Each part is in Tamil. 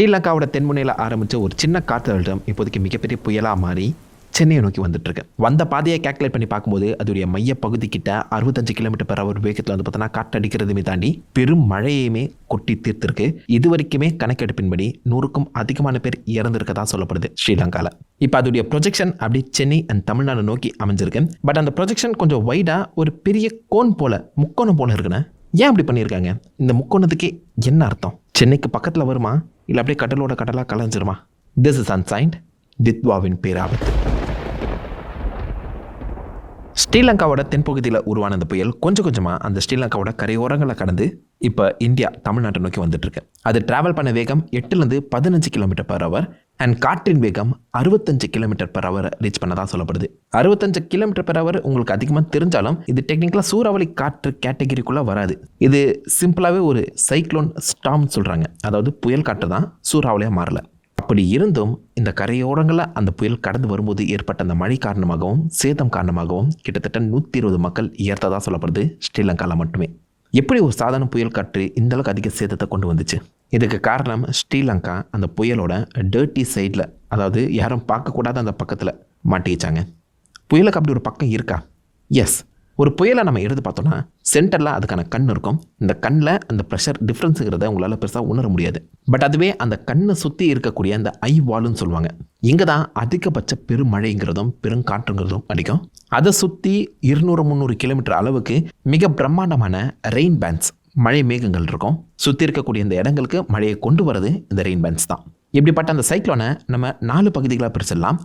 ஸ்ரீலங்காவோட தென்முனையில் ஆரம்பித்த ஒரு சின்ன காற்றழுத்தம் இப்போதைக்கு மிகப்பெரிய புயலாக மாறி சென்னையை நோக்கி வந்துட்டுருக்கு. வந்த பாதையை கேல்குலேட் பண்ணி பார்க்கும்போது அதோடைய மைய பகுதிக்கிட்ட அறுபத்தஞ்சு கிலோமீட்டர் பெற ஒரு வேகத்தில் வந்து பார்த்தோன்னா காற்றடிக்கிறதுமே தாண்டி பெரும் மழையுமே கொட்டி தீர்த்திருக்கு. இது வரைக்குமே கணக்கெடுப்பின்படி நூறுக்கும் அதிகமான பேர் இறந்திருக்கதா சொல்லப்படுது ஸ்ரீலங்காவில் இப்போ அதோடைய ப்ரொஜெக்ஷன் அப்படி சென்னை அண்ட் தமிழ்நாடு நோக்கி அமைஞ்சிருக்கு. பட் அந்த ப்ரொஜெக்ஷன் கொஞ்சம் வைடாக ஒரு பெரிய கோன் போல முக்கோணம் போல இருக்குண்ணே. ஏன் அப்படி பண்ணியிருக்காங்க? இந்த முக்கோணத்துக்கே என்ன அர்த்தம்? சென்னைக்கு பக்கத்தில் வருமா? இல்லை அப்படியே கடலோட கடலாக கலைஞ்சிருமா? திஸ் இஸ் அன்சைன்ட் தித்வாவின் பேராபத்து. ஸ்ரீலங்காவோட தென்பகுதியில் உருவான இந்த புயல் கொஞ்சம் கொஞ்சமாக அந்த ஸ்ரீலங்காவோட கரையோரங்களை கடந்து இப்போ இந்தியா தமிழ்நாட்டை நோக்கி வந்துட்டுருக்கு அது டிராவல் பண்ண வேகம் எட்டுலேருந்து பதினஞ்சு கிலோமீட்டர் பர் ஹவர் அண்ட் காற்றின் வேகம் அறுபத்தஞ்சு கிலோமீட்டர் பர் அவர் ரீச் பண்ணதான் சொல்லப்படுது. அறுபத்தஞ்சு கிலோமீட்டர் பர் அவர் உங்களுக்கு அதிகமாக தெரிஞ்சாலும் இது டெக்னிக்கலாக சூறாவளி காற்று கேட்டகிரிக்குள்ளே வராது. இது சிம்பிளாகவே ஒரு சைக்ளோன் ஸ்டாம் சொல்கிறாங்க அதாவது புயல் காற்று தான் சூறாவளியாக மாறல. அப்படி இருந்தும் இந்த கரையோரங்களில் அந்த புயல் கடந்து வரும்போது ஏற்பட்ட அந்த மழை காரணமாகவும் சேதம் காரணமாகவும் கிட்டத்தட்ட நூற்றி இருபது மக்கள் இயர்த்ததாக சொல்லப்படுது ஸ்ரீலங்காவில் மட்டுமே. எப்படி ஒரு சாதாரண புயல் காற்று இந்தளவுக்கு அதிக சேதத்தை கொண்டு வந்துச்சு? இதுக்கு காரணம் ஸ்ரீலங்கா அந்த புயலோட டர்ட்டி சைடில் அதாவது யாரும் பார்க்கக்கூடாத அந்த பக்கத்தில் மாட்டிக்கிச்சாங்க. புயலுக்கு அப்படி ஒரு பக்கம் இருக்கா? எஸ் ஒரு புயலை நம்ம எடுத்து பார்த்தோம்னா சென்டரில் அதுக்கான கண் இருக்கும். இந்த கண்ணில் அந்த ப்ரெஷர் டிஃப்ரென்ஸுங்கிறத உங்களால் பெருசாக உணர முடியாது. பட் அதுவே அந்த கண்ணை சுற்றி இருக்கக்கூடிய அந்த ஐ வால்னு சொல்லுவாங்க. இங்கே தான் அதிகபட்ச பெருமழைங்கிறதும் பெருங்காற்றுங்கிறதும் அடிக்கும். அதை சுற்றி இருநூறு முந்நூறு கிலோமீட்டர் அளவுக்கு மிக பிரம்மாண்டமான ரெயின் பேண்ட்ஸ் மழை மேகங்கள் இருக்கும். சுற்றி இருக்கக்கூடிய இந்த இடங்களுக்கு மழையை கொண்டு வரது இந்த ரெயின் பேண்ட்ஸ் தான். இப்படிப்பட்ட அந்த சைக்ளோனை நம்ம நாலு பகுதிகளாக பிரிச்சிடலாம்.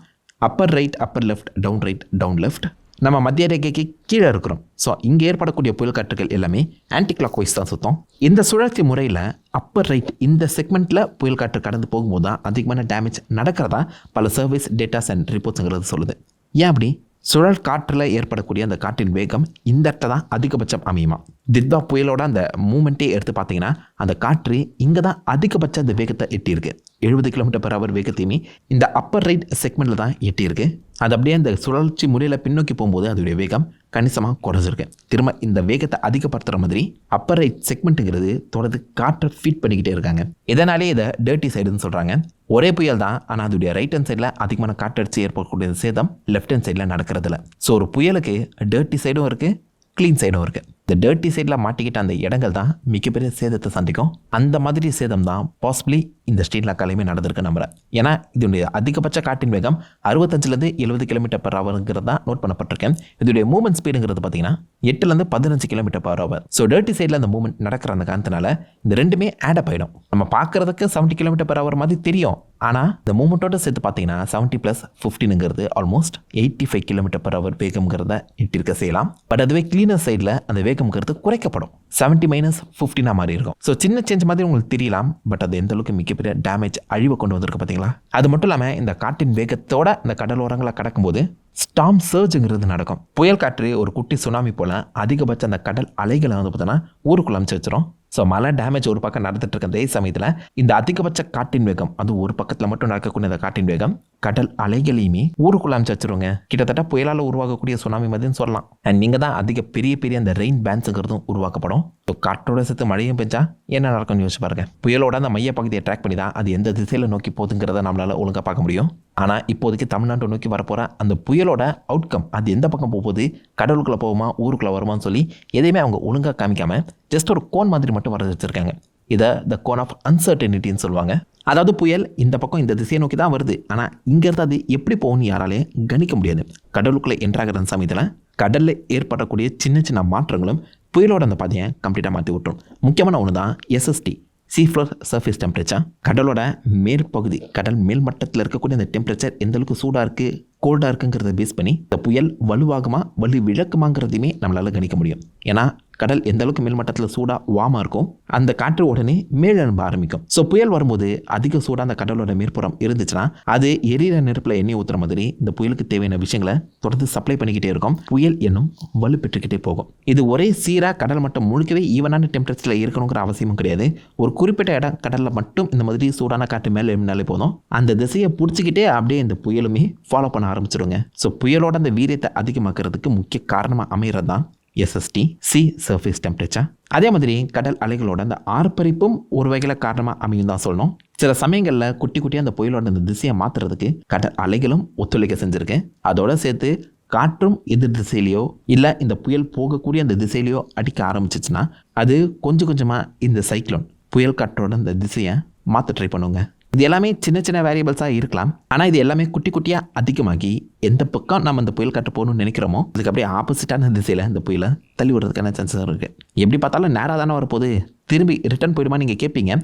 Upper right upper left down right down left நம்ம மத்திய ரேகைக்கு கீழே இருக்கிறோம். ஸோ இங்கே ஏற்படக்கூடிய புயல் காற்றுகள் எல்லாமே ஆன்டி கிளாக் வைஸ் தான் சுத்தம். இந்த சுழற்சி முறையில் அப்பர் ரைட் இந்த செக்மெண்ட்டில் புயல் காற்று கடந்து போகும்போது தான் அதிகமான டேமேஜ் நடக்கிறதா பல சர்வீஸ் டேட்டாஸ் அண்ட் ரிப்போர்ட்ஸுங்கிறது சொல்லுது. ஏன் அப்படி? சுழல் காற்றில் ஏற்படக்கூடிய அந்த காற்றின் வேகம் இந்த இடத்த தான் அதிகபட்சம் அமையுமா? தித்வா புயலோட அந்த மூமெண்ட்டே எடுத்து பார்த்தீங்கன்னா அந்த காற்று இங்கே தான் அதிகபட்ச அந்த வேகத்தை எட்டியிருக்கு. எழுபது கிலோமீட்டர் பர் ஹவர் வேகத்தையுமே இந்த அப்பர் ரைட் செக்மெண்ட்டில் தான் எட்டியிருக்கு. அது அப்படியே அந்த சுழற்சி முறையில் பின்னோக்கி போகும்போது அதோடைய வேகம் கணிசமாக குறைஞ்சிருக்கு. திரும்ப இந்த வேகத்தை அதிகப்படுத்துகிற மாதிரி அப்பர் ரைட் செக்மெண்ட்டுங்கிறது தொடர்ந்து காற்றை ஃபீட் பண்ணிக்கிட்டே இருக்காங்க. இதனாலே இதை டேர்ட்டி சைடுன்னு சொல்கிறாங்க ஒரே புயல் தான் ஆனால் அதோடைய ரைட் ஹேண்ட் சைடில் அதிகமான காற்றடிச்சு ஏற்படக்கூடிய சேதம் லெஃப்ட் ஹேண்ட் சைடில் நடக்கிறதுல ஸோ ஒரு புயலுக்கு டேர்ட்டி சைடும் இருக்குது க்ளீன் சைடும் இருக்குது இந்த டர்ட்டி சைடில் மாட்டிக்கிட்ட அந்த இடங்கள் தான் மிகப்பெரிய சேதத்தை சந்திக்கும். அந்த மாதிரி சேதம் தான் பாசிபிளி இந்த ஸ்ரீலங்காலையுமே நடந்திருக்கு நம்புறேன். ஏன்னா இதனுடைய அதிகபட்ச காட்டின் வேகம் அறுபத்தஞ்சிலேருந்து எழுபது கிலோமீட்டர் பர் ஹவருங்கிறது தான் நோட் பண்ணப்பட்டிருக்கேன். இதோடைய மூவ்மெண்ட் ஸ்பீடுங்கிறது பார்த்தீங்கன்னா எட்டுலேருந்து பதினஞ்சு kilometre per hour so dirty சைடில் அந்த மூவ்மெண்ட் நடக்கிற அந்த காரணத்தினால இந்த ரெண்டுமே ஆட் அப் ஆகிடும் நம்ம பார்க்குறதுக்கு செவன்ட்டி கிலோமீட்டர் பர் ஹவர் மாதிரி தெரியும். ஆனால் இந்த மூமெண்ட்டோட சேர்த்து பார்த்தீங்கன்னா seventy plus ஃபிஃப்டினுங்கிறது almost eighty five kilometre per hour வேகம்ங்கிறத எட்டிருக்க செய்யலாம். பட் அதுவே கிளீனர் சைடில் அந்த வேகம்ங்கிறது குறைக்கப்படும். செவன்ட்டி மைனஸ் ஃபிஃப்டினாக மாதிரி இருக்கும் ஸோ சின்ன சேஞ்ச் மாதிரி உங்களுக்கு தெரியலாம் பட் அது எந்த அளவுக்கு மிக்க பெரிய டேமேஜ் அழிவை கொண்டு வந்திருக்கு பார்த்தீங்களா? அது மட்டும் இல்லாமல் இந்த காட்டின் வேகத்தோட இந்த கடலோரங்களை கடக்கும்போது ஸ்டாம் சர்ஜுங்கிறது நடக்கும். புயல் காற்று ஒரு குட்டி சுனாமி போல் அதிகபட்சம் அந்த கடல் அலைகளை வந்து பார்த்தோன்னா ஊருக்குள்ள அமைச்சு வச்சிரும். ஸோ மழை டேமேஜ் ஒரு பக்கம் நடந்துட்டு இருக்க அதே சமயத்தில் இந்த அதிகபட்ச காட்டின் வேகம் அது ஒரு பக்கத்தில் மட்டும் நடக்கக்கூடிய அந்த காட்டின் வேகம் கடல் அலைகளையுமே ஊருக்குள்ள அமைச்சு வச்சிருங்க. கிட்டத்தட்ட புயலால் உருவாகக்கூடிய சுனாமி மாதிரின்னு சொல்லலாம். அண்ட் நீங்கள் தான் அதிக பெரிய பெரிய அந்த ரெயின் பேண்ட்ஸுங்கிறதும் உருவாக்கப்படும். ஸோ காற்றோட சேர்த்து மழையும் பெஞ்சா என்ன நடக்கும்னு யோசிச்சு பாருங்க. புயலோட அந்த மைய பகுதியை ட்ராக் பண்ணி தான் அது எந்த திசையில் நோக்கி போகுதுங்கிறத நம்மளால் ஒழுங்காக பார்க்க முடியும். ஆனால் இப்போதைக்கு தமிழ்நாட்டை நோக்கி வரப்போகிற அந்த புயலோட அவுட்கம் அது எந்த பக்கம் போகுது கடலுக்குள்ளே போகுமா ஊருக்குள்ளே வருமான்னு சொல்லி எதையுமே அவங்க ஒழுங்காக காமிக்காமல் ஜஸ்ட் ஒரு கோன் மாதிரி மட்டும் வர வச்சுருக்காங்க. இதை த கோன் ஆஃப் அன்சர்டனிட்டின்னு சொல்லுவாங்க. அதாவது புயல் இந்த பக்கம் இந்த திசையை நோக்கி தான் வருது. ஆனால் இங்கேருந்து அது எப்படி போகணும்னு யாராலே கணிக்க முடியாது. கடலுக்குள்ளே என்ட்ராகிற சமயத்தில் கடலில் ஏற்படக்கூடிய சின்ன சின்ன மாற்றங்களும் புயலோட அந்த பாதையை கம்ப்ளீட்டாக மாற்றி விட்டுரும். முக்கியமான ஒன்று தான் எஸ்எஸ்டி சீஃப்ளோர் சர்ஃபேஸ் டெம்பரேச்சர் கடலோட மேற்பகுதி கடல் மேல் மட்டத்தில் இருக்கக்கூடிய அந்த டெம்பரேச்சர் எந்த அளவுக்கு சூடாக இருக்குது கோல்டாக இருக்குங்கிறத பேஸ் பண்ணி இந்த புயல் வலுவாகுமா வலு விளக்குமாங்கிறதையுமே நம்மளால் கணிக்க முடியும். ஏன்னா கடல் எந்த அளவுக்கு மேல்மட்டத்தில் சூடாக வாமா இருக்கும் அந்த காற்று உடனே மேல் அனுப்ப ஆரம்பிக்கும். ஸோ புயல் வரும்போது அதிக சூடாக அந்த கடலோட மேற்புறம் இருந்துச்சுன்னா அது எரியிற நெருப்பில் எண்ணெய் ஊற்றுற மாதிரி இந்த புயலுக்கு தேவையான விஷயங்களை தொடர்ந்து சப்ளை பண்ணிக்கிட்டே இருக்கும். புயல் என்னும் வலுப்பெற்றுக்கிட்டே போகும். இது ஒரே சீராக கடல் மட்டம் முழுக்கவே ஈவனான டெம்பரேச்சரில் இருக்கணுங்கிற அவசியமும் கிடையாது. ஒரு குறிப்பிட்ட இடம் கடலில் மட்டும் இந்த மாதிரி சூடான காற்று மேலே எழுப்பினாலே போதும். அந்த திசையை பிடிச்சிக்கிட்டே அப்படியே இந்த புயலுமே ஃபாலோ பண்ண ஆரம்பிச்சிடுங்க. ஸோ புயலோட அந்த வீரியத்தை அதிகமாக்குறதுக்கு முக்கிய காரணமாக அமைகிறது தான் எஸ்எஸ்டி சி சர்ஃபேஸ் டெம்பரேச்சர் அதே மாதிரி கடல் அலைகளோட அந்த ஆர்ப்பரிப்பும் ஒரு வகையில் காரணமாக அமையும் தான் சொல்லணும். சில சமயங்களில் குட்டி குட்டியாக அந்த புயலோட அந்த திசையை மாற்றுறதுக்கு கடல் அலைகளும் ஒத்துழைக்க செஞ்சுருக்கு. அதோட சேர்த்து காற்றும் எதிர் திசையிலையோ இல்லை இந்த புயல் போகக்கூடிய அந்த திசையிலையோ அடிக்க ஆரம்பிச்சிச்சுன்னா அது கொஞ்சம் கொஞ்சமாக இந்த சைக்ளோன் புயல் காற்றோட அந்த திசையை மாற்ற ட்ரை பண்ணுங்க. இது எல்லாமே சின்ன சின்ன வேரியபிள்ஸாக இருக்கலாம். ஆனால் இது எல்லாமே குட்டி குட்டியாக அதிகமாகி எந்த பக்கம் நம்ம இந்த புயல் கட்ட போகணும்னு நினைக்கிறோமோ அதுக்கு அப்படியே ஆப்போசிட்டான திசையில் இந்த புயலை தள்ளி விடுறதுக்கான சான்சஸ் இருக்குது எப்படி பார்த்தாலும் நேராக தானே வரப்போகுது. திரும்பி ரிட்டர்ன் போயிடுமா நீங்கள் கேட்பீங்க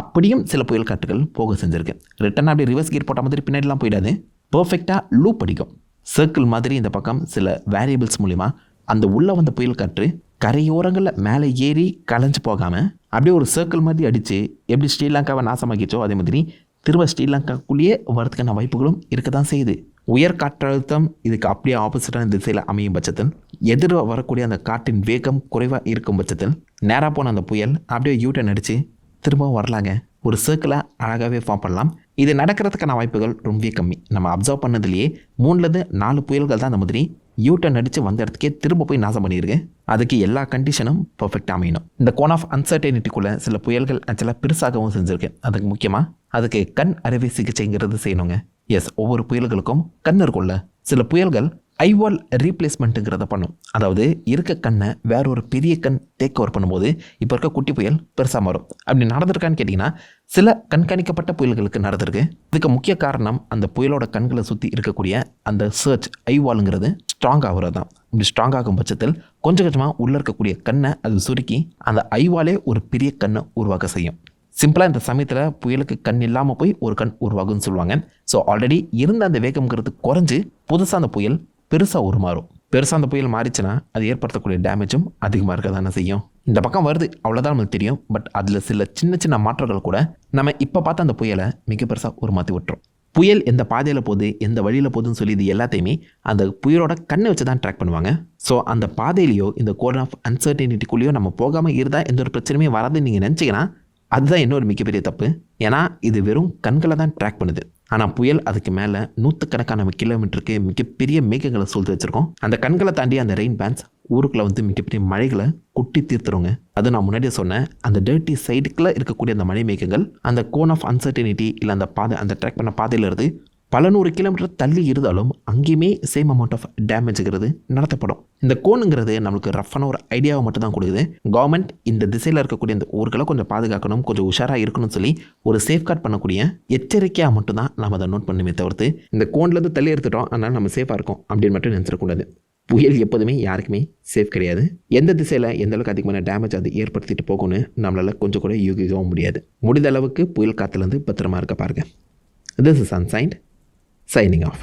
அப்படியும் சில புயல் காட்டுகள் போக செஞ்சுருக்கு. ரிட்டர்ன் அப்படி ரிவர்ஸ் கியர் போட்ட மாதிரி பின்னாடிலாம் போயிடாது. பர்ஃபெக்டாக லூப் அடிக்கும். சர்க்கிள் மாதிரி இந்த பக்கம் சில வேரியபிள்ஸ் மூலிமா அந்த உள்ளே வந்த புயல் காற்று கரையோரங்களில் மேலே ஏறி கலைஞ்சு போகாமல் அப்படியே ஒரு சர்க்கிள் மாதிரி அடித்து எப்படி ஸ்ரீலங்காவை நாசமாக்கிச்சோ அதே மாதிரி திரும்ப ஸ்ரீலங்காக்குள்ளேயே வரதுக்கான வாய்ப்புகளும் இருக்க தான் செய்யுது. உயர் காற்றழுத்தம் இதுக்கு அப்படியே ஆப்போசிட்டான திசையில் அமையும் பட்சத்தில் எதிர வரக்கூடிய அந்த காற்றின் வேகம் குறைவாக இருக்கும் பட்சத்தில் நேராக போன அந்த புயல் அப்படியே யூட்டன் அடித்து திரும்பவும் வரலாங்க. ஒரு சர்க்கிளை அழகாகவே ஃபார்ம் பண்ணலாம். இது நடக்கிறதுக்கான வாய்ப்புகள் ரொம்பவே கம்மி. நம்ம அப்சர்வ் பண்ணதுலேயே மூணுலேருந்து நாலு புயல்கள் தான் அந்த மாதிரி யூட்டன் அடித்து வந்த இடத்துக்கே திரும்ப போய் நாசம் பண்ணியிருக்கு அதுக்கு எல்லா கண்டிஷனும் பர்ஃபெக்டாக அமையணும். இந்த கோன் ஆஃப் அன்சர்டனிட்டிக்குள்ளே சில புயல்கள் ஆக்சுவலாக பெருசாகவும் செஞ்சுருக்கேன் அதுக்கு முக்கியமாக அதுக்கு கண் அறுவை சிகிச்சைங்கிறது செய்யணுங்க. எஸ் ஒவ்வொரு புயல்களுக்கும் கண் இருக்கும்ல. சில புயல்கள் ஐவால் ரீப்ளேஸ்மெண்ட்டுங்கிறத பண்ணும். அதாவது இருக்க கண்ணை வேற ஒரு பெரிய கண் டேக் ஓவர் பண்ணும்போது இப்போ இருக்க குட்டி புயல் பெருசாக மாறும். அப்படி நடந்திருக்கான்னு கேட்டிங்கன்னா சில கண்காணிக்கப்பட்ட புயல்களுக்கு நடந்திருக்கு. இதுக்கு முக்கிய காரணம் அந்த புயலோட கண்களை சுற்றி இருக்கக்கூடிய அந்த சர்ச் ஐவாலுங்கிறது ஸ்ட்ராங் ஆகுறது தான் இப்படி ஸ்ட்ராங் ஆகும் பட்சத்தில் கொஞ்சம் கொஞ்சமாக உள்ளே இருக்கக்கூடிய கண்ணை அது சுருக்கி அந்த ஐவாலே ஒரு பெரிய கண்ணை உருவாக்க செய்யும். சிம்பிளாக இந்த சமயத்தில் புயலுக்கு கண் இல்லாமல் போய் ஒரு கண் உருவாகும்னு சொல்லுவாங்க. ஸோ ஆல்ரெடி இருந்த அந்த வேகம்ங்கிறது குறைஞ்சு புதுசாக அந்த புயல் பெருசாக உருமாறும் பெருசாக அந்த புயல் மாறிச்சுன்னா அது ஏற்படுத்தக்கூடிய டேமேஜும் அதிகமாக இருக்க தானே செய்யும். இந்த பக்கம் வருது அவ்வளோதான் நம்மளுக்கு தெரியும். பட் அதில் சில சின்ன சின்ன மாற்றங்கள் கூட நம்ம இப்போ பார்த்த அந்த புயலை மிக பெருசாக உருமாற்றி விட்டுரும். புயல் எந்த பாதையில் போகுது எந்த வழியில் போகுதுன்னு சொல்லி இது எல்லாத்தையுமே அந்த புயலோட கண்ணை வச்சு தான் ட்ராக் பண்ணுவாங்க. ஸோ அந்த பாதையிலையோ இந்த கோட் ஆஃப் அன்சர்டனிட்டிக்குள்ளேயோ நம்ம போகாமல் இருந்தால் எந்த ஒரு பிரச்சனையுமே வராதுன்னு நீங்கள் நினச்சிங்கன்னா அதுதான் இன்னொரு மிகப்பெரிய தப்பு. ஏன்னா இது வெறும் கண்களை தான் ட்ராக் பண்ணுது. ஆனால் புயல் அதுக்கு மேலே நூற்றுக்கணக்கான கிலோமீட்டருக்கு மிகப்பெரிய மேகங்களை சூழ்ந்து வச்சுருக்கோம். அந்த கண்களை தாண்டி அந்த ரெயின் பேன்ஸ் ஊருக்குள்ளே வந்து மிகப்பெரிய மழைகளை கொட்டி தீர்த்துருங்க. அது நான் முன்னாடியே சொன்னேன். அந்த டர்ட்டி சைடுக்குள்ளே இருக்கக்கூடிய அந்த மழை மேகங்கள் அந்த கோன் ஆஃப் அன்சர்டனிட்டி இல்லை அந்த பாதை அந்த ட்ராக் பண்ண பாதையிலிருந்து பல நூறு கிலோமீட்டர் தள்ளி இருந்தாலும் அங்கேயுமே சேம் அமௌண்ட் ஆஃப் டேமேஜுங்கிறது நடத்தப்படும். இந்த கோனுங்கிறது நம்மளுக்கு ரஃப்பான ஒரு ஐடியாவை மட்டும் தான் கொடுக்குது. கவர்மெண்ட் இந்த திசையில் இருக்கக்கூடிய இந்த ஊர்களை கொஞ்சம் பாதுகாக்கணும் கொஞ்சம் உஷாராக இருக்கணும்னு சொல்லி ஒரு சேஃப்கார்ட் பண்ணக்கூடிய எச்சரிக்கையாக மட்டும் தான் நம்ம அதை நோட் பண்ணுமே தவிர்த்து இந்த கோன்லேருந்து தள்ளி எடுத்துட்டோம் அதனால் நம்ம சேஃபாக இருக்கோம் அப்படின்னு மட்டும் நினச்சிடக்கூடாது. புயல் எப்போதுமே யாருக்குமே சேஃப் கிடையாது. எந்த திசையில் எந்த அளவுக்கு அதிகமான டேமேஜ் அது ஏற்படுத்திட்டு போகும்னு நம்மளால் கொஞ்சம் கூட யூகிக்கவும் முடியாது. முடிந்த அளவுக்கு புயல் காற்றுலேருந்து பத்திரமா இருக்க பாருங்க. This is ancient signing off